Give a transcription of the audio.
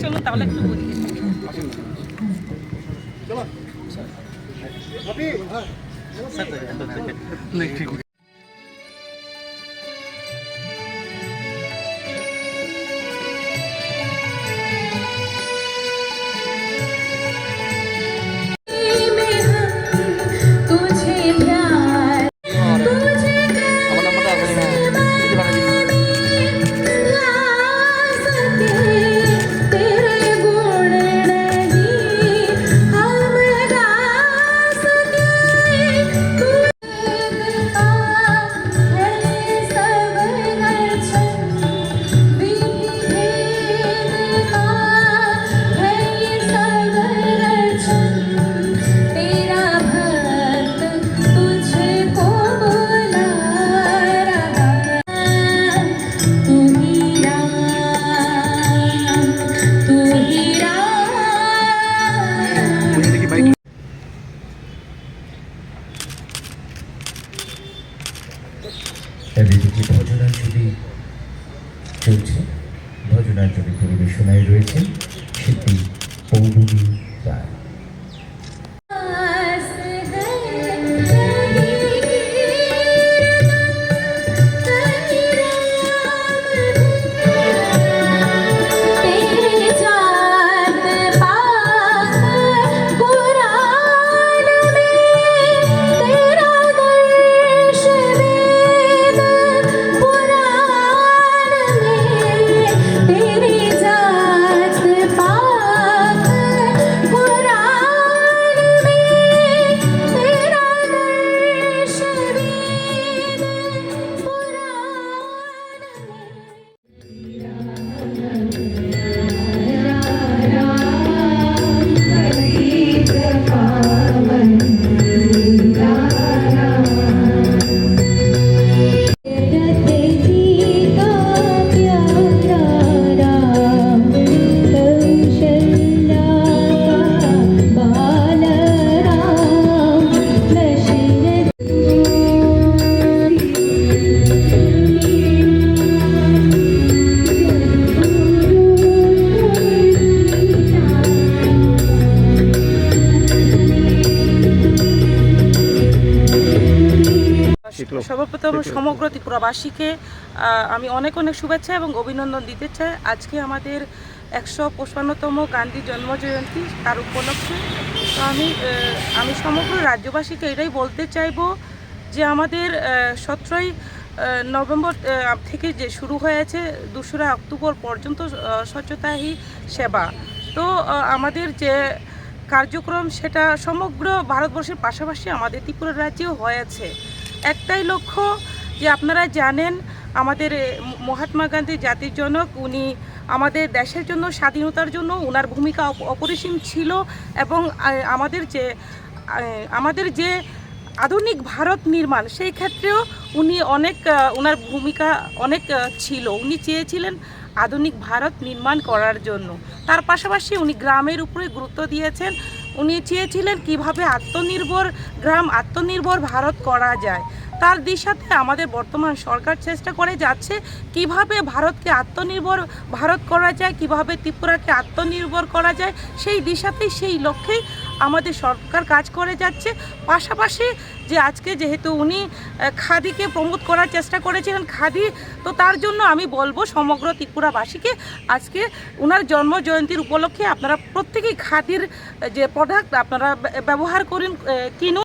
চলুন তাহলে একটু বলি तुझे এদিকে ভজনাঞ্জলি চলছে ভজনাঞ্জলি পরিবেশনায় রয়েছে শিল্পী সর্বপ্রথম সমগ্র ত্রিপুরাবাসীকে আমি অনেক অনেক শুভেচ্ছা এবং অভিনন্দন দিতে চাই। আজকে আমাদের একশো পঁচপান্নতম গান্ধী জন্মজয়ন্তী তার উপলক্ষে। তো আমি আমি সমগ্র রাজ্যবাসীকে এটাই বলতে চাইব যে আমাদের সতেরোই নভেম্বর থেকে যে শুরু হয়েছে দোসরা অক্টোবর পর্যন্ত আহ, স্বচ্ছতা হি সেবা। তো আমাদের যে কার্যক্রম সেটা সমগ্র ভারতবর্ষের পাশাপাশি আমাদের ত্রিপুরা রাজ্যেও হয়েছে। একটাই লক্ষ্য যে আপনারা জানেন আমাদের মহাত্মা গান্ধী জাতির জনক, উনি আমাদের দেশের জন্য, স্বাধীনতার জন্য ওনার ভূমিকা অপরিসীম ছিল এবং আমাদের যে আমাদের যে আধুনিক ভারত নির্মাণ, সেই ক্ষেত্রেও উনি অনেক ওনার ভূমিকা অনেক ছিল। উনি চেয়েছিলেন আধুনিক ভারত নির্মাণ করার জন্য। তার পাশাপাশি উনি গ্রামের উপরে গুরুত্ব দিয়েছেন। উনি চেয়েছিলেন কীভাবে আত্মনির্ভর গ্রাম, আত্মনির্ভর ভারত করা যায়। তার দিশাতে আমাদের বর্তমান সরকার চেষ্টা করে যাচ্ছে কীভাবে ভারতকে আত্মনির্ভর ভারত করা যায়, কীভাবে ত্রিপুরাকে আত্মনির্ভর করা যায়। সেই দিশাতেই, সেই লক্ষ্যেই আমাদের সরকার কাজ করে যাচ্ছে। পাশাপাশি যে আজকে যেহেতু উনি খাদিকে প্রমোট করার চেষ্টা করেছিলেন, খাদি, তো তার জন্য আমি বলব সমগ্র ত্রিপুরাবাসীকে, আজকে ওনার জন্ম জয়ন্তীর উপলক্ষে আপনারা প্রত্যেকেই খাদির যে প্রোডাক্ট আপনারা ব্যবহার করুন কিনুন।